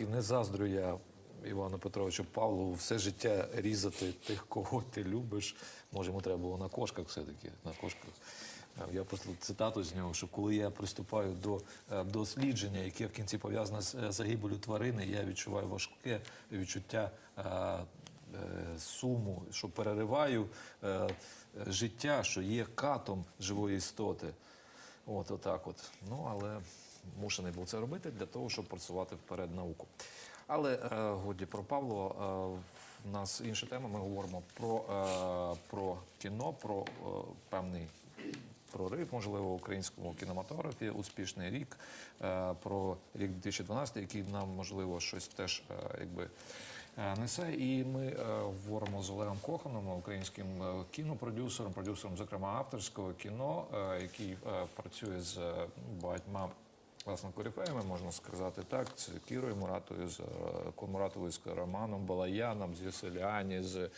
Не заздрю я Івану Петровичу Павлову все життя різати тих, кого ти любиш. Може, йому треба було на кошках все-таки, на кошках. Е, Я просто цитату з нього, що коли я приступаю до е, дослідження, яке в кінці пов'язане з е, загибелю тварини, я відчуваю важке відчуття е, е, суму, що перериваю е, життя, що є катом живої істоти. От, отак от. Ну, але мушений був це робити для того, щоб просувати вперед науку. Але е, годі про Павлова. Е, в нас інша тема. Ми говоримо про, е, про кіно, про певний прорив, можливо, в українському кінематографі, успішний рік, про рік 2012, який нам, можливо, щось теж якби. Несе, і ми е, говоримо з Олегом Коханом, українським кінопродюсером, продюсером, зокрема авторського кіно, е, який е, працює з багатьма власне корифеями, можна сказати так. Це Кірою Муратою, з е, Муратовою, з Романом Балаяном, з Веселяні, з, е,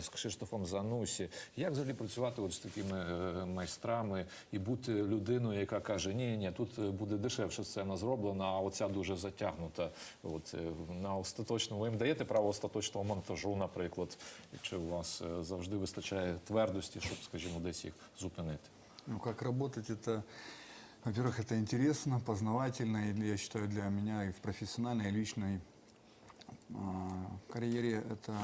з Кшиштофом Занусі. Як взагалі працювати от з такими е, майстрами і бути людиною, яка каже: ні, ні, тут буде дешевше сцена зроблена, а оця дуже затягнута. От на остаточному ви їм даєте право остаточного монтажу, наприклад, чи у вас завжди вистачає твердості, щоб, скажімо, десь їх зупинити. Ну, как работать, это, во-первых, это интересно, познавательно, и я считаю, для меня и в профессиональной, и личной а, карьере это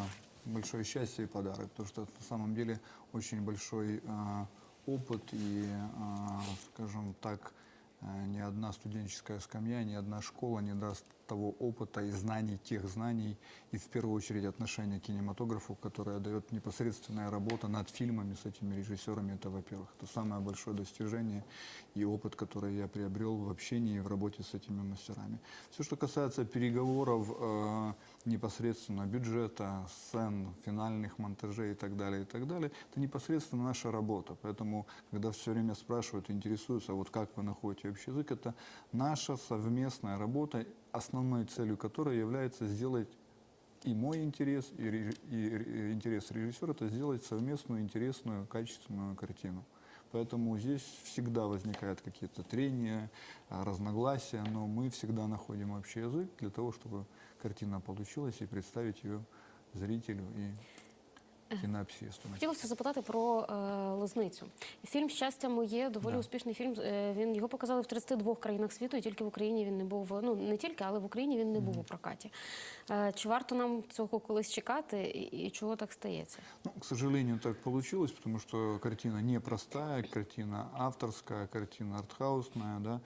большое счастье и подарок, потому что на самом деле очень большой а, опыт и, а, скажем так, ни одна студенческая скамья, ни одна школа не даст того опыта и знаний, тех знаний, и в первую очередь отношения к кинематографу, которое дает непосредственная работа над фильмами с этими режиссерами, это, во-первых, это самое большое достижение и опыт, который я приобрел в общении и в работе с этими мастерами. Все, что касается переговоров э, непосредственно бюджета, сцен, финальных монтажей и так далее, и так далее, это непосредственно наша работа. Поэтому, когда все время спрашивают, интересуются, вот как вы находите общий язык, это наша совместная работа, основной целью которой является сделать и мой интерес, и, реж- и ре- интерес режиссера – это сделать совместную, интересную, качественную картину. Поэтому здесь всегда возникают какие-то трения, а, разногласия, но мы всегда находим общий язык для того, чтобы картина получилась и представить ее зрителю и кинообщественности. Хотілося запитати про е, лозницю. Фільм Щастя моє доволі успішний фільм. Е, він його показали в 32 країнах світу, і тільки в Україні він не був. Ну не тільки, але в Україні він не був у прокаті. Е, чи варто нам цього колись чекати, і, і чого так стається? Ну, к сожалению, так получилось, потому что картина непростая, картина авторская, картина артхаусная, да.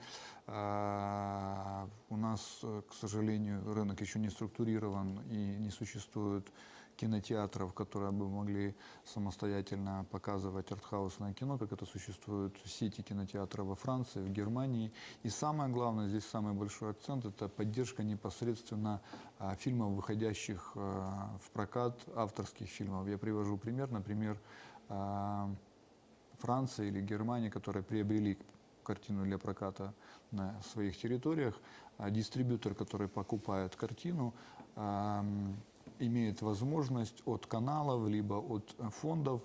А, у нас, э, к сожалению, рынок еще не структурирован и не существует кинотеатров, которые бы могли самостоятельно показывать артхаусное кино, как это существует в сети кинотеатров во Франции, в Германии. И самое главное, здесь самый большой акцент, это поддержка непосредственно а, фильмов, выходящих а, в прокат, авторских фильмов. Я привожу пример, например, Франция или Германия, которые приобрели картину для проката на своих территориях, а дистрибьютор, который покупает картину, имеет возможность от каналов либо от фондов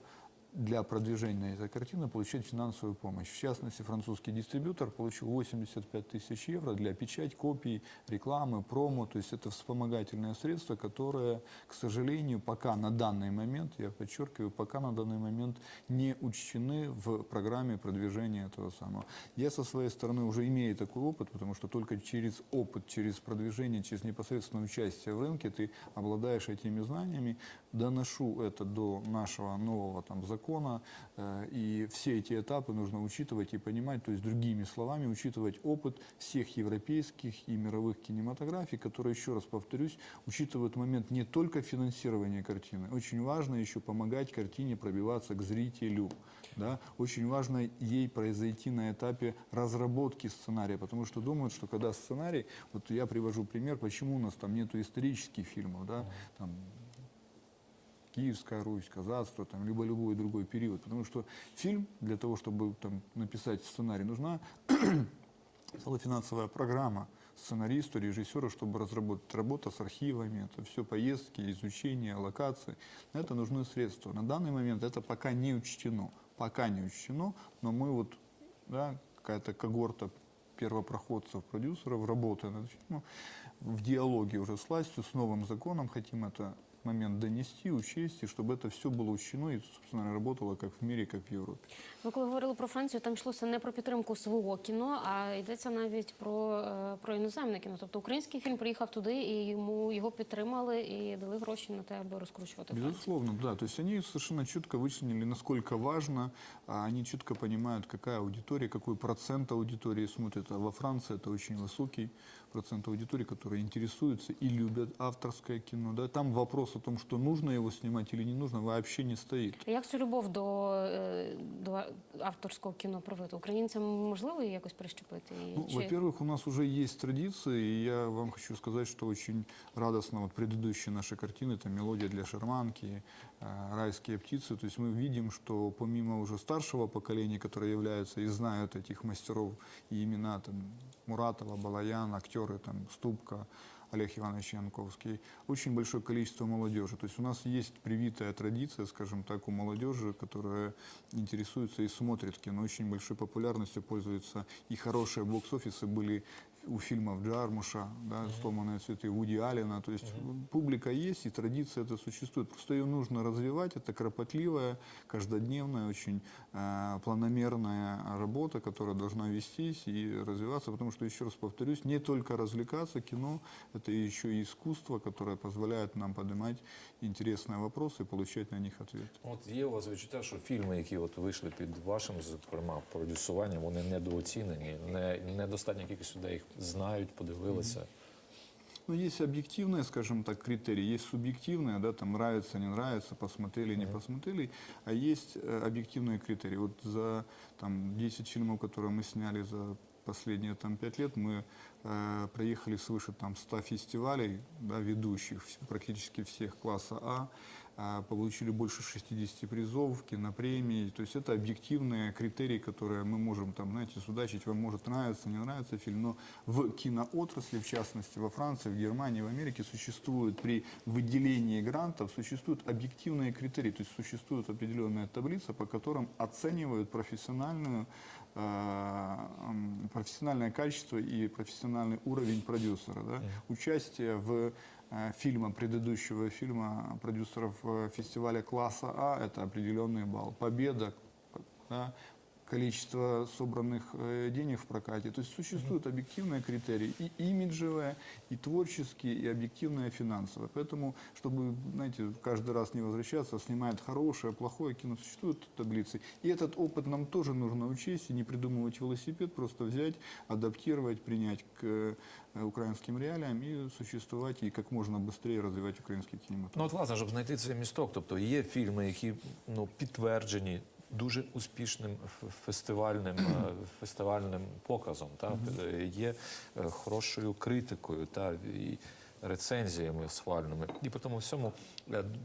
для продвижения этой картины получить финансовую помощь. В частности, французский дистрибьютор получил 85 тысяч евро для печать, копий, рекламы, промо. То есть это вспомогательное средство, которое, к сожалению, пока на данный момент, я подчеркиваю, пока на данный момент не учтены в программе продвижения этого самого. Я со своей стороны уже имею такой опыт, потому что только через опыт, через продвижение, через непосредственное участие в рынке ты обладаешь этими знаниями. Доношу это до нашего нового там, закона, э, и все эти этапы нужно учитывать и понимать, то есть другими словами, учитывать опыт всех европейских и мировых кинематографий, которые, еще раз повторюсь, учитывают момент не только финансирования картины, очень важно еще помогать картине пробиваться к зрителю. Да? Очень важно ей произойти на этапе разработки сценария, потому что думают, что когда сценарий, вот я привожу пример, почему у нас там нету исторических фильмов, да, там, Киевская Русь, казацтво, там, либо любой другой период. Потому что фильм, для того, чтобы там, написать сценарий, нужна целая финансовая программа сценаристу, режиссеру, чтобы разработать работа с архивами, это все поездки, изучение, локации. На это нужны средства. На данный момент это пока не учтено. Пока не учтено, но мы вот, да, какая-то когорта первопроходцев, продюсеров, работая над фильмом, в диалоге уже с властью, с новым законом хотим это момент донести, учесть, и чтобы это все было учтено и, собственно, работало как в мире, как в Европе. Ви коли говорили про Францію, там йшлося не про підтримку свого кіно, а йдеться навіть про, е, про іноземне кіно. Тобто український фільм приїхав туди, і йому його підтримали і дали гроші на те, аби розкручувати Францію. Безусловно, да. То есть они совершенно четко вычленили, насколько важно, а они четко понимают, какая аудитория, какой процент аудитории смотрит. А во Франции это очень высокий процент аудитории, которые интересуются и любят авторское кино. Да. Там вопрос о том, что нужно его снимать или не нужно, вообще не стоит. Як цю любов до, е, до авторського кіно привити? Українцям можливо її якось прищепити? І Ну, чи- Во-первых, у нас уже есть традиции, и я вам хочу сказать, что очень радостно вот предыдущие наши картины, это «Мелодия для шарманки», э, «Райские птицы», то есть мы видим, что помимо уже старшего поколения, которое является и знают этих мастеров и имена там, Муратова, Балаян, актеры там, Ступка, Олег Иванович Янковский, очень большое количество молодежи. То есть у нас есть привитая традиция, скажем так, у молодежи, которая интересуется и смотрит кино. Очень большой популярностью пользуются и хорошие бокс-офисы были у фильмов Джармуша, да, «Сломанные цветы», Вуди Аллена. То есть публика есть, и традиция это существует. Просто ее нужно развивать. Это кропотливая, каждодневная, очень э, планомерная работа, которая должна вестись и развиваться. Потому что, еще раз повторюсь, не только развлекаться, кино – это еще и искусство, которое позволяет нам поднимать интересные вопросы и получать на них ответ. От є у вас відчуття, що фільми, які от вийшли під вашим, зокрема, продюсуванням, вони недооцінені, не, недостатня кількість людей їх знають, подивилися. Ну, есть объективные, скажем так, критерии, есть субъективные, да, там нравится, не нравится, посмотрели, не посмотрели, а есть э, объективные критерии. Вот за там, 10 фильмов, которые мы сняли за последние там, 5 лет, мы э, проехали свыше там, 100 фестивалей, да, ведущих, вс- практически всех класса А, а, получили больше 60 призов, кинопремий. То есть это объективные критерии, которые мы можем там, знаете, судачить. Вам может нравиться, не нравится фильм, но в киноотрасли, в частности во Франции, в Германии, в Америке существует при выделении грантов существуют объективные критерии, то есть существует определенная таблица, по которым оценивают профессиональную э, м, профессиональное качество и профессиональный уровень продюсера. да. Участие в фильма, предыдущего фильма продюсеров э, фестиваля класса А – это определенный балл. Победа, да, количество собранных э, денег в прокате. То есть существуют объективные критерии, и имиджевые, и творческие, и объективные финансовые. Поэтому, чтобы, знаете, каждый раз не возвращаться, снимает хорошее, плохое кино, существуют таблицы. И этот опыт нам тоже нужно учесть, и не придумывать велосипед, просто взять, адаптировать, принять к э, украинским реалиям и существовать, и как можно быстрее развивать украинский кинематограф. Ну, от, власне, щоб знайти цей місток, тобто є фільми, які ну, підтверджені Дуже успішним фестивальним, е, фестивальним показом, та, е, є е, хорошою критикою та, і рецензіями схвальними. І по тому всьому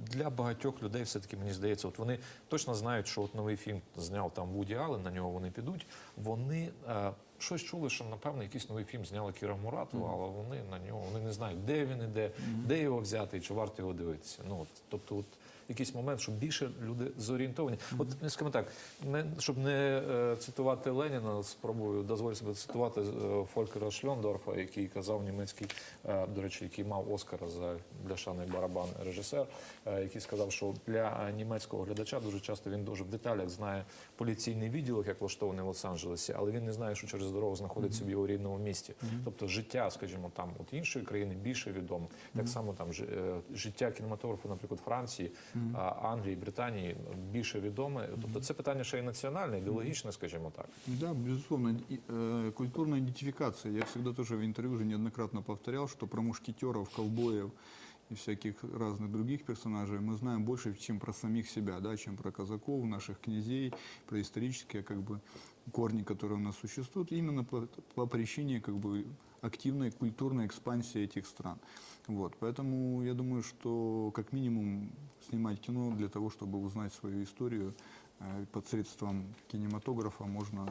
для багатьох людей все-таки, мені здається, от вони точно знають, що от новий фільм зняв там Вуді Аллен, на нього вони підуть. Вони е, щось чули, що напевно якийсь новий фільм зняла Кіра Муратова, але вони на нього вони не знають, де він іде, де його взяти і чи варто його дивитися. Ну от, тобто, от якийсь момент, щоб більше люди зорієнтовані. От скажімо так, не щоб не е, цитувати Леніна, спробую дозволю себе цитувати е, Фолькера Шльондорфа, який казав німецький, е, до речі, який мав Оскара за бляшаний барабан режисер, е, який сказав, що для німецького глядача дуже часто він дуже в деталях знає поліційний відділок, як влаштований в Лос-Анджелесі, але він не знає, що через дорогу знаходиться в його рідному місті. Тобто життя, скажімо, там от іншої країни більше відомо. Так само там е, життя кінематографу, наприклад, Франції, Англії, Британії більше відоме. Тобто це питання ще й національне, ідеологічне, скажімо так. Да, безусловно. И, э, культурная идентификация. Я всегда тоже в интервью уже неоднократно повторял, что про мушкетеров, ковбоев и всяких разных других персонажей мы знаем больше, чем про самих себя, да, чем про казаков, наших князей, про исторические как бы, корни, которые у нас существуют, именно по, по причине как бы, активной культурной экспансии этих стран. Вот, поэтому я думаю, что как минимум снимать кино для того, чтобы узнать свою историю э, посредством кинематографа можно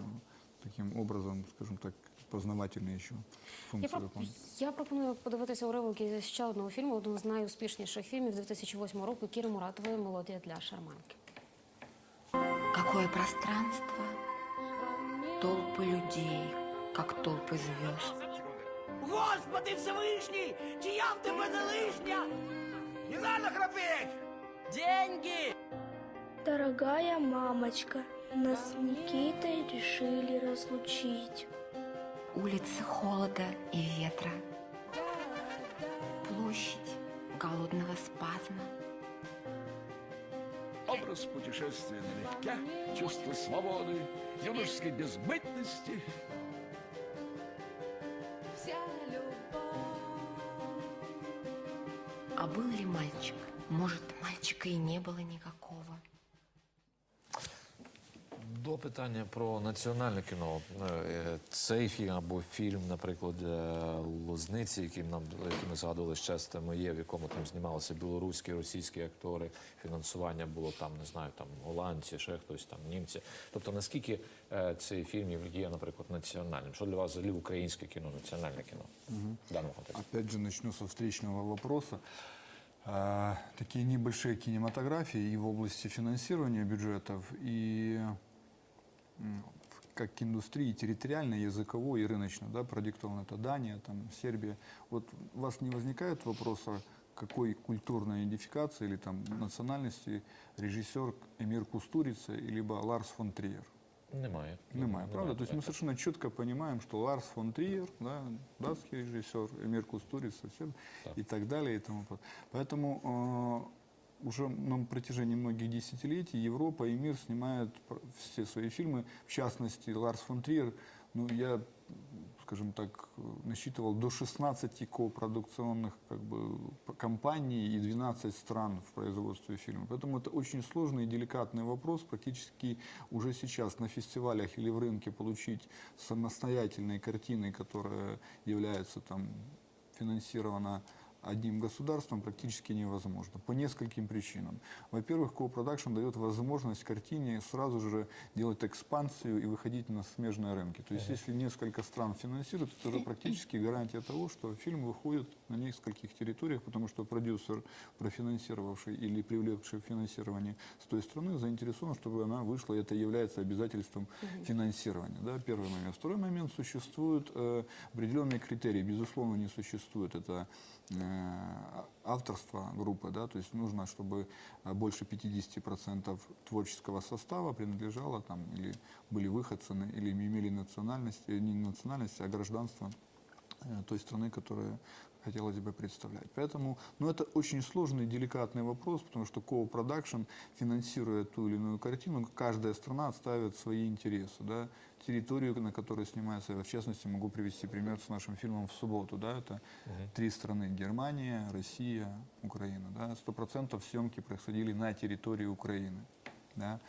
таким образом, скажем так, познавательно еще Я, функцию проп... выполнять. я пропоную подивитися уривок із ще одного фільму, одного з найуспішніших фільмів 2008 року Кіри Муратової Мелодія для шарманки. Какое пространство, толпы людей, как толпы звезд. Господи Всевишній, чи я в тебе не лишня? Не надо храпеть! Деньги! Дорогая мамочка, нас с Никитой решили разлучить. Улицы холода и ветра. Площадь голодного спазма. Образ путешествия налегке, чувство свободы, юношеской безбытности. А был ли мальчик? Может, мальчика и не было никакого. До питання про національне кіно. Е, Цей фільм або фільм, наприклад, е, Лозниці, який нам який ми згадували щастя моє, в якому там знімалися білоруські, російські актори. Фінансування було там, не знаю, там голландці, ще хтось там, німці. Тобто, наскільки е, цей фільм є, наприклад, національним? Що для вас взагалі українське кіно, національне кіно в даному контексті? Опять же, начну со встречного вопроса. Такие небольшие кинематографии и в области финансирования бюджетов, и как индустрии территориальной, языковой и рыночной, да, продиктовано это Дания, там, Сербия. Вот у вас не возникает вопроса, какой культурной идентификации или там национальности режиссер Эмир Кустурица, либо Ларс фон Триер? Немає. Немає, правда? То есть мы совершенно четко понимаем, что Ларс фон Триер, да, датский режиссер, Эмир Кустурица, все, и так далее, и тому подобное. Поэтому э, уже на протяжении многих десятилетий Европа и мир снимают все свои фильмы. В частности, Ларс фон Триер, ну, я, скажем так, насчитывал до 16 копродукционных как бы, компаний и 12 стран в производстве фильмов. Поэтому это очень сложный и деликатный вопрос. Практически уже сейчас на фестивалях или в рынке получить самостоятельные картины, которые являются там финансированы одним государством практически невозможно. По нескольким причинам. Во-первых, копродакшн дает возможность картине сразу же делать экспансию и выходить на смежные рынки. То есть, если несколько стран финансируют, это уже практически гарантия того, что фильм выходит на нескольких территориях, потому что продюсер, профинансировавший или привлекший финансирование с той страны, заинтересован, чтобы она вышла, и это является обязательством финансирования. Да, первый момент. Второй момент, существуют э, определенные критерии. Безусловно, не существует. Это э, авторство группы, да, то есть нужно, чтобы э, больше 50% творческого состава принадлежало там, или были выходцы, или имели национальность, э, не национальность, а гражданство той страны, которая хотелось бы представлять. Поэтому, ну, это очень сложный, деликатный вопрос, потому что co-production, финансируя ту или иную картину, каждая страна отставит свои интересы, да, территорию, на которой снимается, в частности, могу привести пример с нашим фильмом «В субботу», да, это три страны, Германия, Россия, Украина, да, сто процентов съемки происходили на территории Украины, да,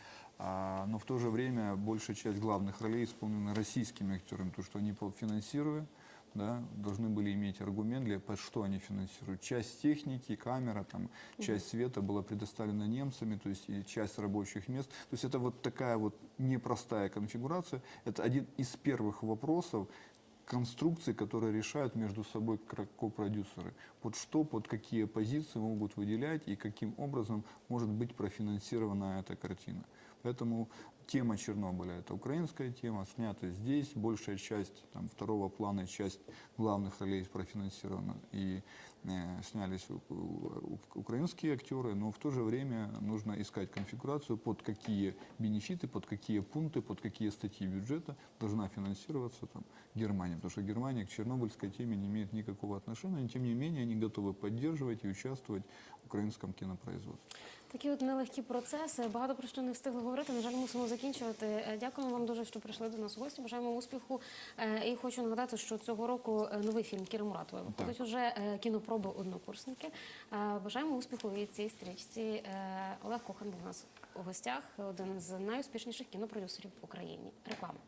А, но в то же время большая часть главных ролей исполнена российскими актерами, потому что они финансируя, да, должны были иметь аргумент, для, под что они финансируют. Часть техники, камера, там, часть света была предоставлена немцами, то есть и часть рабочих мест. То есть это вот такая вот непростая конфигурация. Это один из первых вопросов, конструкции, которые решают между собой копродюсеры. Под что, под какие позиции могут выделять и каким образом может быть профинансирована эта картина. Поэтому тема Чернобыля – это украинская тема, снята здесь. Большая часть там, второго плана, часть главных ролей профинансирована и э, снялись украинские актеры, но в то же время нужно искать конфигурацию, под какие бенефиты, под какие пункты, под какие статьи бюджета должна финансироваться там, Германия. Потому что Германия к чернобыльской теме не имеет никакого отношения, но тем не менее они готовы поддерживать и участвовать в украинском кинопроизводстве. Такі от нелегкі процеси. Багато про що не встигли говорити. На жаль, мусимо закінчувати. Е, Дякуємо вам дуже, що прийшли до нас у гості. Бажаємо успіху. Е, І хочу нагадати, що цього року е, новий фільм Кіри Муратової виходить уже кінопроби однокурсники. Бажаємо успіху і цій стрічці. Олег Кохан був у нас у гостях, один з найуспішніших кінопродюсерів в Україні. Реклама.